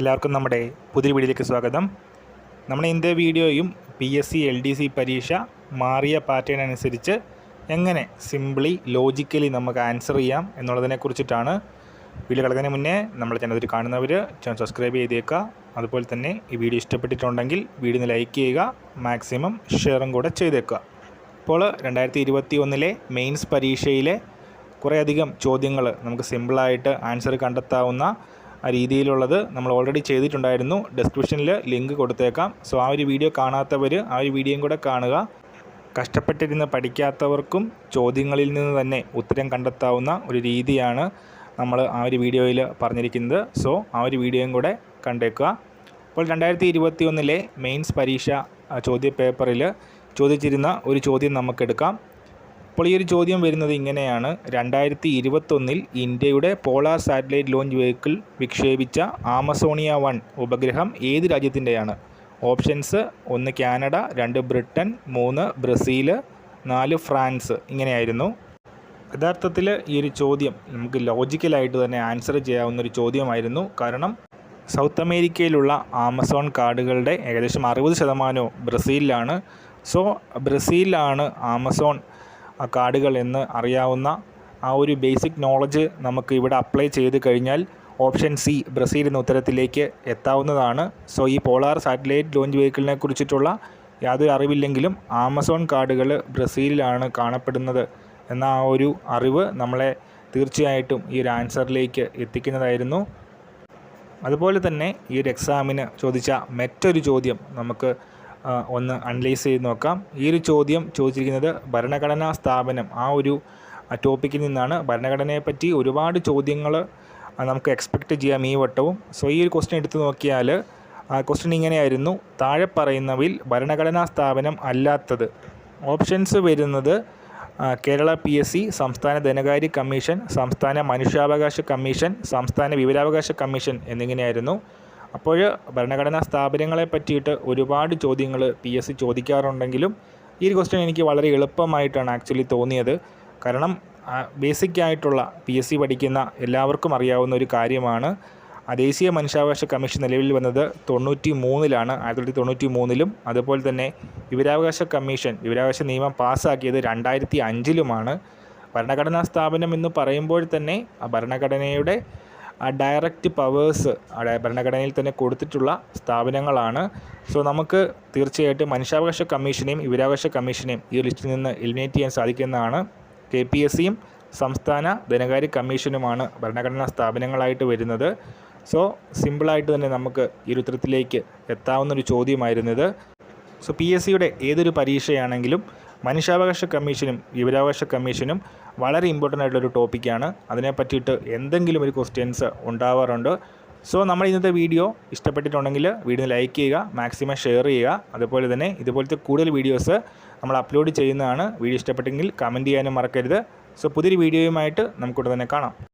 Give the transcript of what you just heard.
എല്ലാവർക്കും നമ്മുടെ പുതിയ വീഡിയോയിലേക്ക് സ്വാഗതം. നമ്മുടെ ഇന്നത്തെ വീഡിയോയും P S C L D C പരീക്ഷ മാറിയ പാറ്റേൺ അനുസരിച്ച് എങ്ങനെ സിംപ്ലി ലോജിക്കലി നമുക്ക് ആൻസർ ചെയ്യാം എന്നുള്ളതിനെ കുറിച്ചിട്ടാണ് വീഡിയോ കിടക്കുന്നതിന് മുന്നേ നമ്മുടെ ചാനൽ കാണുന്നവർ ചാനൽ സബ്സ്ക്രൈബ് ചെയ്തേക്കുക. അതുപോലെ തന്നെ ഈ വീഡിയോ ഇഷ്ടപ്പെട്ടിട്ടുണ്ടെങ്കിൽ വീഡിയോ ലൈക്ക് ചെയ്യുക മാക്സിമം ഷെയറും കൂടെ ചെയ്തേക്കുക. ഇപ്പോൾ രണ്ടായിരത്തി ഇരുപത്തി ഒന്നിലെ മെയിൻസ് പരീക്ഷയിലെ കുറേയധികം ചോദ്യങ്ങൾ നമുക്ക് സിമ്പിളായിട്ട് ആൻസർ കണ്ടെത്താവുന്ന ആ രീതിയിലുള്ളത് നമ്മൾ ഓൾറെഡി ചെയ്തിട്ടുണ്ടായിരുന്നു. ഡിസ്ക്രിപ്ഷനിൽ ലിങ്ക് കൊടുത്തേക്കാം. സോ ആ ഒരു വീഡിയോ കാണാത്തവർ ആ ഒരു വീഡിയോയും കൂടെ കാണുക. കഷ്ടപ്പെട്ടിരുന്ന് പഠിക്കാത്തവർക്കും ചോദ്യങ്ങളിൽ നിന്ന് തന്നെ ഉത്തരം കണ്ടെത്താവുന്ന ഒരു രീതിയാണ് നമ്മൾ ആ ഒരു വീഡിയോയിൽ പറഞ്ഞിരിക്കുന്നത്. സോ ആ ഒരു വീഡിയോയും കൂടെ കണ്ടേക്കുക. അപ്പോൾ രണ്ടായിരത്തി ഇരുപത്തി ഒന്നിലെ മെയിൻസ് പരീക്ഷ ചോദ്യപേപ്പറിൽ ചോദ്യ പേപ്പറിൽ ചോദിച്ചിരുന്ന ഒരു ചോദ്യം നമുക്കെടുക്കാം. അപ്പോൾ ഈ ഒരു ചോദ്യം വരുന്നത് ഇങ്ങനെയാണ്. രണ്ടായിരത്തി ഇരുപത്തൊന്നിൽ ഇന്ത്യയുടെ പോളാർ സാറ്റലൈറ്റ് ലോഞ്ച് വെഹിക്കിൾ വിക്ഷേപിച്ച ആമസോണിയ വൺ ഉപഗ്രഹം ഏത് രാജ്യത്തിന്റെയാണ്? ഓപ്ഷൻസ് ഒന്ന് കാനഡ രണ്ട് ബ്രിട്ടൻ മൂന്ന് ബ്രസീൽ നാല് ഫ്രാൻസ്. ഇങ്ങനെയായിരുന്നു. യഥാർത്ഥത്തിൽ ഈ ഒരു ചോദ്യം നമുക്ക് ലോജിക്കലായിട്ട് തന്നെ ആൻസർ ചെയ്യാവുന്ന ഒരു ചോദ്യമായിരുന്നു. കാരണം സൗത്ത് അമേരിക്കയിലുള്ള ആമസോൺ കാർഡുകളുടെ ഏകദേശം അറുപത് ശതമാനവും ബ്രസീലിലാണ്. സോ ബ്രസീലിലാണ് ആമസോൺ ആ കാർഡുകൾ എന്ന് അറിയാവുന്ന ആ ഒരു ബേസിക് നോളജ് നമുക്ക് ഇവിടെ അപ്ലൈ ചെയ്ത് കഴിഞ്ഞാൽ ഓപ്ഷൻ സി ബ്രസീൽ എന്ന ഉത്തരത്തിലേക്ക് എത്താവുന്നതാണ്. സോ ഈ പോളാർ സാറ്റലൈറ്റ് ലോഞ്ച് വെഹിക്കിളിനെ കുറിച്ചിട്ടുള്ള യാതൊരു അറിവില്ലെങ്കിലും ആമസോൺ കാർഡുകൾ ബ്രസീലിലാണ് കാണപ്പെടുന്നത് എന്ന ആ ഒരു അറിവ് നമ്മളെ തീർച്ചയായിട്ടും ഈ ഒരു ആൻസറിലേക്ക് എത്തിക്കുന്നതായിരുന്നു. അതുപോലെ തന്നെ ഈ ഒരു എക്സാമിന് ചോദിച്ച മറ്റൊരു ചോദ്യം നമുക്ക് ഒന്ന് അനലൈസ് ചെയ്ത് നോക്കാം. ഈ ഒരു ചോദ്യം ചോദിച്ചിരിക്കുന്നത് ഭരണഘടനാ സ്ഥാപനം ആ ഒരു ടോപ്പിക്കിൽ നിന്നാണ്. ഭരണഘടനയെപ്പറ്റി ഒരുപാട് ചോദ്യങ്ങൾ നമുക്ക് എക്സ്പെക്റ്റ് ചെയ്യാം ഈ വട്ടവും. സോ ഈ ഒരു ക്വസ്റ്റ്യൻ എടുത്ത് നോക്കിയാൽ ആ ക്വസ്റ്റ്യൻ ഇങ്ങനെയായിരുന്നു. താഴെ പറയുന്നവയിൽ ഭരണഘടനാ സ്ഥാപനം അല്ലാത്തത്. ഓപ്ഷൻസ് വരുന്നത് കേരള പി എസ് സി സംസ്ഥാന ധനകാര്യ കമ്മീഷൻ സംസ്ഥാന മനുഷ്യാവകാശ കമ്മീഷൻ സംസ്ഥാന വിവരാവകാശ കമ്മീഷൻ എന്നിങ്ങനെയായിരുന്നു. അപ്പോൾ ഭരണഘടനാ സ്ഥാപനങ്ങളെ പറ്റിയിട്ട് ഒരുപാട് ചോദ്യങ്ങൾ പി എസ് സി ചോദിക്കാറുണ്ടെങ്കിലും ഈ ഒരു ക്വസ്റ്റ്യൻ എനിക്ക് വളരെ എളുപ്പമായിട്ടാണ് ആക്ച്വലി തോന്നിയത്. കാരണം ബേസിക് ആയിട്ടുള്ള പി എസ് സി പഠിക്കുന്ന എല്ലാവർക്കും അറിയാവുന്ന ഒരു കാര്യമാണ്. ദേശീയ മനുഷ്യാവകാശ കമ്മീഷൻ നിലവിൽ വന്നത് തൊണ്ണൂറ്റി മൂന്നിലാണ് ആയിരത്തി തൊള്ളായിരത്തി തൊണ്ണൂറ്റി മൂന്നിലും അതുപോലെ തന്നെ വിവരാവകാശ കമ്മീഷൻ വിവരാവകാശ നിയമം പാസ്സാക്കിയത് രണ്ടായിരത്തി അഞ്ചിലുമാണ് ഭരണഘടനാ സ്ഥാപനം എന്ന് പറയുമ്പോൾ തന്നെ ആ ഭരണഘടനയുടെ ആ ഡയറക്റ്റ് പവേഴ്സ് ഭരണഘടനയിൽ തന്നെ കൊടുത്തിട്ടുള്ള സ്ഥാപനങ്ങളാണ്. സോ നമുക്ക് തീർച്ചയായിട്ടും മനുഷ്യാവകാശ കമ്മീഷനെയും വിവരാവകാശ കമ്മീഷനെയും ഈ ലിസ്റ്റിൽ നിന്ന് എലിമിനേറ്റ് ചെയ്യാൻ സാധിക്കുന്നതാണ്. കെ പി എസ് സിയും സംസ്ഥാന ധനകാര്യ കമ്മീഷനുമാണ് ഭരണഘടനാ സ്ഥാപനങ്ങളായിട്ട് വരുന്നത്. സോ സിമ്പിളായിട്ട് തന്നെ നമുക്ക് ഈ ഒരു ഉത്തരത്തിലേക്ക് എത്താവുന്ന ഒരു ചോദ്യമായിരുന്നത്. സോ പി എസ് സിയുടെ ഏതൊരു പരീക്ഷയാണെങ്കിലും മനുഷ്യാവകാശ കമ്മീഷനും വിവരാവകാശ കമ്മീഷനും വളരെ ഇമ്പോർട്ടന്റ് ആയിട്ടുള്ളൊരു ടോപ്പിക്കാണ് അതിനെ പറ്റിയിട്ട് എന്തെങ്കിലും ഒരു ക്വസ്റ്റ്യൻസ് ഉണ്ടാവാറുണ്ട്. സോ നമ്മൾ ഇന്നത്തെ വീഡിയോ ഇഷ്ടപ്പെട്ടിട്ടുണ്ടെങ്കിൽ വീഡിയോ ലൈക്ക് ചെയ്യുക മാക്സിമം ഷെയർ ചെയ്യുക. അതുപോലെ തന്നെ ഇതുപോലത്തെ കൂടുതൽ വീഡിയോസ് നമ്മൾ അപ്ലോഡ് ചെയ്യുന്നതാണ്. വീഡിയോ ഇഷ്ടപ്പെട്ടെങ്കിൽ കമന്റ് ചെയ്യാനും മറക്കരുത്. സോ പുതിയൊരു വീഡിയോയുമായിട്ട് നമുക്കിവിടെ തന്നെ കാണാം.